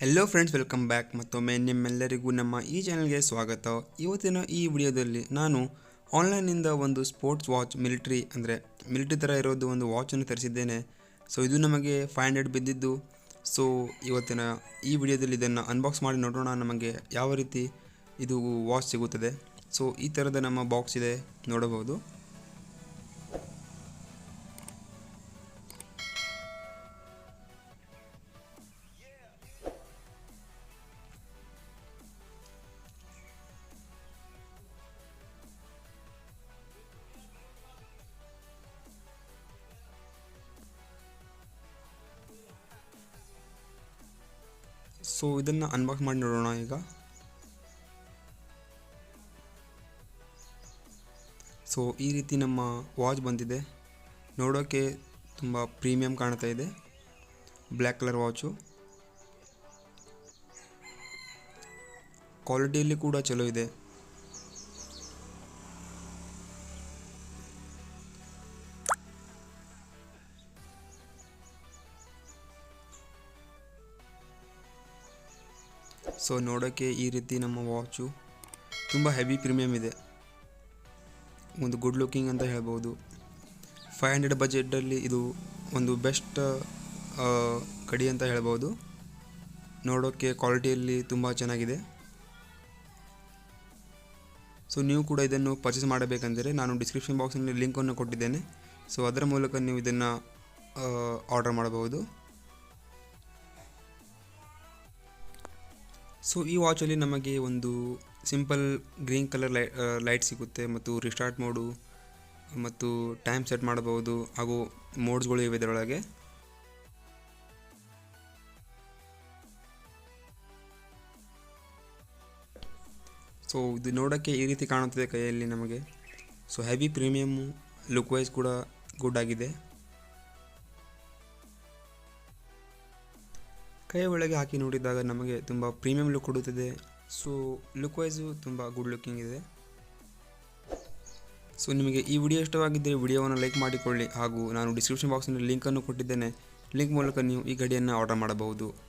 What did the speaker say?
Hello friends welcome back ಮತ್ತೊಮ್ಮೆ ನಿಮ್ಮೆಲ್ಲರಿಗೂ ನಮ್ಮ ಈ ಚಾನಲ್ಗೆ ಸ್ವಾಗತ. ಇವತ್ತಿನ ಈ ವಿಡಿಯೋದಲ್ಲಿ ನಾನು ಆನ್ಲೈನಿಂದ ಒಂದು ಸ್ಪೋರ್ಟ್ಸ್ ವಾಚ್ ಮಿಲಿಟ್ರಿ ಅಂದರೆ ಮಿಲಿಟ್ರಿ ಥರ ಇರೋದು ಒಂದು ವಾಚನ್ನು ತರಿಸಿದ್ದೇನೆ. ಸೊ ಇದು ನಮಗೆ ಫೈವ್ ಹಂಡ್ರೆಡ್ ಬಿದ್ದಿದ್ದು. ಸೊ ಇವತ್ತಿನ ಈ ವಿಡಿಯೋದಲ್ಲಿ ಇದನ್ನು ಅನ್ಬಾಕ್ಸ್ ಮಾಡಿ ನೋಡೋಣ. ನಮಗೆ ಯಾವ ರೀತಿ ಇದು ವಾಚ್ ಸಿಗುತ್ತದೆ. ಸೊ ಈ ಥರದ ನಮ್ಮ ಬಾಕ್ಸ್ ಇದೆ. ನೋಡಬಹುದು. ಸೊ ಇದನ್ನು ಅನ್ಬಾಕ್ಸ್ ಮಾಡಿ ನೋಡೋಣ ಈಗ. ಸೊ ಈ ರೀತಿ ನಮ್ಮ ವಾಚ್ ಬಂದಿದೆ. ನೋಡೋಕ್ಕೆ ತುಂಬ ಪ್ರೀಮಿಯಂ ಕಾಣ್ತಾ ಇದೆ. ಬ್ಲ್ಯಾಕ್ ಕಲರ್ ವಾಚು ಕ್ವಾಲಿಟಿಯಲ್ಲಿ ಕೂಡ ಚಲೋ ಇದೆ. ಸೊ ನೋಡೋಕ್ಕೆ ಈ ರೀತಿ ನಮ್ಮ ವಾಚು ತುಂಬ ಹೆವಿ ಪ್ರೀಮಿಯಮ್ ಇದೆ. ಒಂದು ಗುಡ್ ಲುಕಿಂಗ್ ಅಂತ ಹೇಳ್ಬೋದು. ಫೈವ್ ಹಂಡ್ರೆಡ್ ಬಜೆಟಲ್ಲಿ ಇದು ಒಂದು ಬೆಸ್ಟ್ ಕಡಿ ಅಂತ ಹೇಳ್ಬೋದು. ನೋಡೋಕ್ಕೆ ಕ್ವಾಲಿಟಿಯಲ್ಲಿ ತುಂಬ ಚೆನ್ನಾಗಿದೆ. ಸೊ ನೀವು ಕೂಡ ಇದನ್ನು ಪರ್ಚೇಸ್ ಮಾಡಬೇಕೆಂದರೆ ನಾನು ಡಿಸ್ಕ್ರಿಪ್ಷನ್ ಬಾಕ್ಸ್ನಲ್ಲಿ ಲಿಂಕನ್ನು ಕೊಟ್ಟಿದ್ದೇನೆ. ಸೊ ಅದರ ಮೂಲಕ ನೀವು ಇದನ್ನು ಆರ್ಡರ್ ಮಾಡಬಹುದು. ಸೊ ಈ ವಾಚಲ್ಲಿ ನಮಗೆ ಒಂದು ಸಿಂಪಲ್ ಗ್ರೀನ್ ಕಲರ್ ಲೈ ಲೈಟ್ ಸಿಗುತ್ತೆ ಮತ್ತು ರಿಸ್ಟಾರ್ಟ್ ಮೋಡು ಮತ್ತು ಟೈಮ್ ಸೆಟ್ ಮಾಡಬಹುದು ಹಾಗೂ ಮೋಡ್ಸ್ಗಳು ಇವೆ ಇದರೊಳಗೆ. ಸೊ ಇದು ನೋಡೋಕ್ಕೆ ಈ ರೀತಿ ಕಾಣುತ್ತದೆ ಕೈಯಲ್ಲಿ ನಮಗೆ. So heavy premium look wise ಕೂಡ ಗುಡ್ ಆಗಿದೆ. ಕೈ ಒಳಗೆ ಹಾಕಿ ನೋಡಿದಾಗ ನಮಗೆ ತುಂಬ ಪ್ರೀಮಿಯಂ ಲುಕ್ ಕೊಡುತ್ತದೆ. ಸೊ ಲುಕ್ ವೈಸು ತುಂಬ ಗುಡ್ ಲುಕ್ಕಿಂಗ್ ಇದೆ. ಸೊ ನಿಮಗೆ ಈ ವಿಡಿಯೋ ಇಷ್ಟವಾಗಿದ್ದರೆ ವಿಡಿಯೋವನ್ನು ಲೈಕ್ ಮಾಡಿಕೊಳ್ಳಿ ಹಾಗೂ ನಾನು ಡಿಸ್ಕ್ರಿಪ್ಷನ್ ಬಾಕ್ಸ್ನಲ್ಲಿ ಲಿಂಕನ್ನು ಕೊಟ್ಟಿದ್ದೇನೆ. ಲಿಂಕ್ ಮೂಲಕ ನೀವು ಈ ಗಡಿಯನ್ನು ಆರ್ಡರ್ ಮಾಡಬಹುದು.